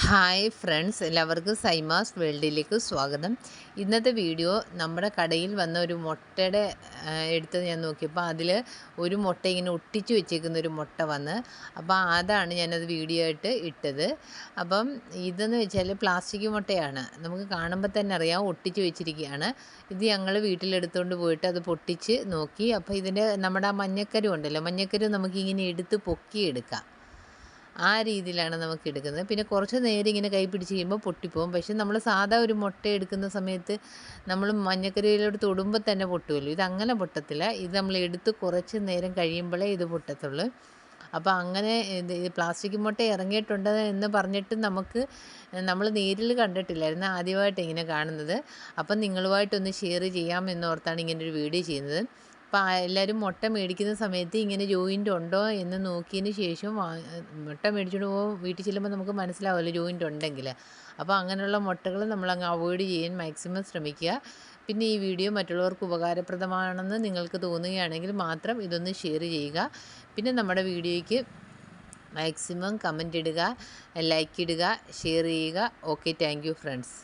Hi friends എല്ലാവർക്കും സൈമാസ് വേൾഡിലേക്ക് സ്വാഗതം. ഇന്നത്തെ വീഡിയോ നമ്മുടെ കടയിൽ വന്ന ഒരു മുട്ടയുടെ എടുത്ത് ഞാൻ നോക്കിയപ്പോൾ അതിൽ ഒരു മുട്ട ഇങ്ങനെ ഒട്ടിച്ചു വെച്ചേക്കുന്ന ഒരു മുട്ട വന്ന്. അപ്പോൾ അതാണ് ഞാനത് വീഡിയോ ആയിട്ട് ഇട്ടത്. അപ്പം ഇതെന്ന് വെച്ചാൽ പ്ലാസ്റ്റിക് മുട്ടയാണ്. നമുക്ക് കാണുമ്പോൾ തന്നെ അറിയാം ഒട്ടിച്ച് വെച്ചിരിക്കുകയാണ്. ഇത് ഞങ്ങൾ വീട്ടിലെടുത്തുകൊണ്ട് പോയിട്ട് അത് പൊട്ടിച്ച് നോക്കി. അപ്പോൾ ഇതിന്റെ നമ്മുടെ ആ മഞ്ഞക്കരു ഉണ്ടല്ലോ മഞ്ഞക്കരു നമുക്കിങ്ങനെ എടുത്ത് പൊക്കിയെടുക്കാം. ആ രീതിയിലാണ് നമുക്ക് എടുക്കുന്നത്. പിന്നെ കുറച്ച് നേരം ഇങ്ങനെ കൈ പിടിച്ച് കഴിയുമ്പോൾ പൊട്ടിപ്പോവും. പക്ഷെ നമ്മൾ സാധാ ഒരു മുട്ട എടുക്കുന്ന സമയത്ത് നമ്മൾ മഞ്ഞക്കരയിലോട്ട് തൊടുമ്പോൾ തന്നെ പൊട്ടുമല്ലോ. ഇത് അങ്ങനെ പൊട്ടത്തില്ല. ഇത് നമ്മൾ എടുത്ത് കുറച്ച് നേരം കഴിയുമ്പോഴേ ഇത് പൊട്ടത്തുള്ളൂ. അപ്പോൾ അങ്ങനെ ഇത് പ്ലാസ്റ്റിക് മുട്ട ഇറങ്ങിയിട്ടുണ്ട് എന്ന് പറഞ്ഞിട്ട് നമുക്ക് നമ്മൾ നേരിൽ കണ്ടിട്ടില്ലായിരുന്നു ആദ്യമായിട്ട് ഇങ്ങനെ കാണുന്നത്. അപ്പം നിങ്ങളുമായിട്ടൊന്ന് ഷെയർ ചെയ്യാം എന്നോർത്താണ് ഇങ്ങനെ ഒരു വീഡിയോ ചെയ്യുന്നത്. അപ്പോൾ എല്ലാവരും മുട്ട മേടിക്കുന്ന സമയത്ത് ഇങ്ങനെ ജോയിന്റ് ഉണ്ടോ എന്ന് നോക്കിയതിന് ശേഷം മുട്ട മേടിച്ചുകൊണ്ട് പോകുമ്പോൾ വീട്ടിൽ ചെല്ലുമ്പോൾ നമുക്ക് മനസ്സിലാവുമല്ലോ ജോയിന്റ് ഉണ്ടെങ്കിൽ അപ്പോൾ അങ്ങനെയുള്ള മുട്ടകൾ നമ്മൾ അങ്ങ് അവോയ്ഡ് ചെയ്യാൻ മാക്സിമം ശ്രമിക്കുക. പിന്നെ ഈ വീഡിയോ മറ്റുള്ളവർക്ക് ഉപകാരപ്രദമാണെന്ന് നിങ്ങൾക്ക് തോന്നുകയാണെങ്കിൽ മാത്രം ഇതൊന്ന് ഷെയർ ചെയ്യുക. പിന്നെ നമ്മുടെ വീഡിയോയ്ക്ക് മാക്സിമം കമന്റ് ഇടുക ലൈക്ക് ഇടുക ഷെയർ ചെയ്യുക. Okay thank friends.